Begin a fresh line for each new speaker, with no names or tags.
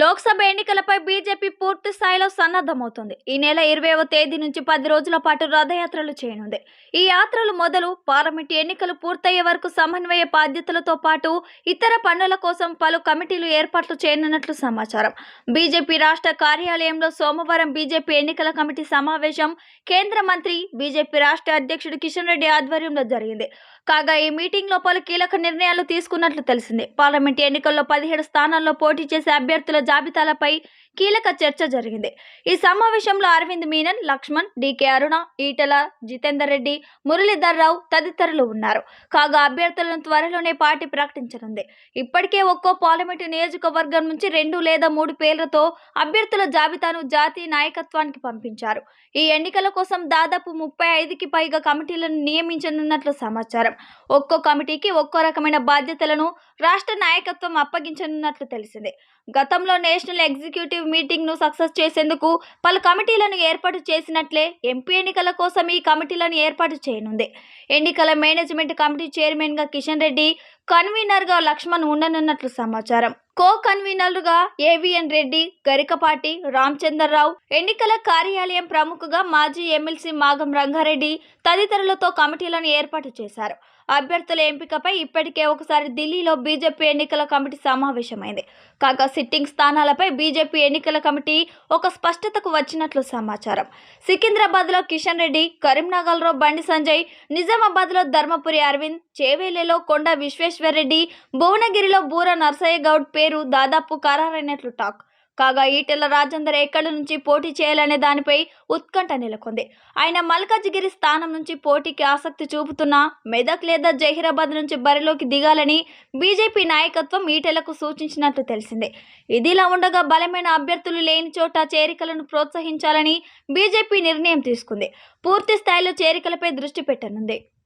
లోక్సభ ఎన్నికలపై బీజేపీ పూర్తి స్థాయిలో సన్నద్ధమవుతుంది. ఈ నెల ఇరవైవ తేదీ నుంచి పది రోజుల పాటు రథయాత్రలు చేయనుంది. ఈ యాత్రలు మొదలు పార్లమెంట్ ఎన్నికలు పూర్తయ్యే వరకు సమన్వయ బాధ్యతలతో పాటు ఇతర పనుల కోసం పలు కమిటీలు ఏర్పాట్లు చేయనున్నట్లు సమాచారం. బీజేపీ రాష్ట్ర కార్యాలయంలో సోమవారం బీజేపీ ఎన్నికల కమిటీ సమావేశం కేంద్ర మంత్రి బీజేపీ రాష్ట్ర అధ్యక్షుడు కిషన్ రెడ్డి ఆధ్వర్యంలో జరిగింది. కాగా ఈ మీటింగ్లో పలు కీలక నిర్ణయాలు తీసుకున్నట్లు తెలిసింది. పార్లమెంట్ ఎన్నికల్లో పదిహేడు స్థానాల్లో పోటీ చేసే అభ్యర్థుల జాబితాలపై కీలక చర్చ జరిగింది. ఈ సమావేశంలో అరవింద్ మీనన్ లక్ష్మణ్ డికే అరుణ ఈటల జితేందర్ రెడ్డి మురళీధర్ రావు తదితరులు ఉన్నారు. కాగా అభ్యర్థులను త్వరలోనే పార్టీ ప్రకటించనుంది. ఇప్పటికే ఒక్కో పార్లమెంటు నియోజకవర్గం నుంచి రెండు లేదా మూడు పేర్లతో అభ్యర్థుల జాబితాను జాతీయ నాయకత్వానికి పంపించారు. ఈ ఎన్నికల కోసం దాదాపు ముప్పై ఐదుకి పైగా కమిటీలను నియమించనున్నట్లు సమాచారం. ఒక్కో కమిటీకి ఒక్కో రకమైన బాధ్యతలను రాష్ట్ర నాయకత్వం అప్పగించనున్నట్లు తెలిసింది. గతంలో నేషనల్ ఎగ్జిక్యూటివ్ మీటింగ్ను సక్సెస్ చేసేందుకు పలు కమిటీలను ఏర్పాటు చేసినట్లే ఎంపీ ఎన్నికల కోసం ఈ కమిటీలను ఏర్పాటు చేయనుంది. ఎన్నికల మేనేజ్మెంట్ కమిటీ చైర్మన్గా కిషన్ రెడ్డి కన్వీనర్గా లక్ష్మణ్ ఉండనున్నట్లు సమాచారం. కో కన్వీనర్లుగా ఏవిఎన్ రెడ్డి గరికపాటి రామచంద్రరావు ఎన్నికల కార్యాలయం ప్రముఖగా మాజీ ఎమ్మెల్సీ మాగం రంగారెడ్డి తదితరులతో కమిటీలను ఏర్పాటు చేశారు. అభ్యర్థుల ఎంపికపై ఇప్పటికే ఒకసారి ఢిల్లీలో బీజేపీ ఎన్నికల కమిటీ సమావేశమైంది. కాగా సిట్టింగ్ స్థానాలపై బీజేపీ ఎన్నికల కమిటీ ఒక స్పష్టతకు వచ్చినట్లు సమాచారం. సికింద్రాబాద్లో కిషన్ రెడ్డి కరీంనగర్లో బండి సంజయ్ నిజామాబాద్లో ధర్మపురి అరవింద్ చేవేలిలో కొండ విశ్వేశ్వరరెడ్డి భువనగిరిలో బూర నర్సయ్య గౌడ్ పేరు దాదాపు ఖరారైనట్లు టాక్. కాగా ఈటెల రాజేందర్ ఎక్కడి నుంచి పోటీ చేయాలనే దానిపై ఉత్కంఠ నెలకొంది. ఆయన మల్కాజిగిరి స్థానం నుంచి పోటీకి ఆసక్తి చూపుతున్నా మెదక్ లేదా జహీరాబాద్ నుంచి బరిలోకి దిగాలని బీజేపీ నాయకత్వం ఈటెలకు సూచించినట్లు తెలిసింది. ఇదిలా ఉండగా బలమైన అభ్యర్థులు లేని చోట చేరికలను ప్రోత్సహించాలని బీజేపీ నిర్ణయం తీసుకుంది. పూర్తి స్థాయిలో చేరికలపై దృష్టి పెట్టనుంది.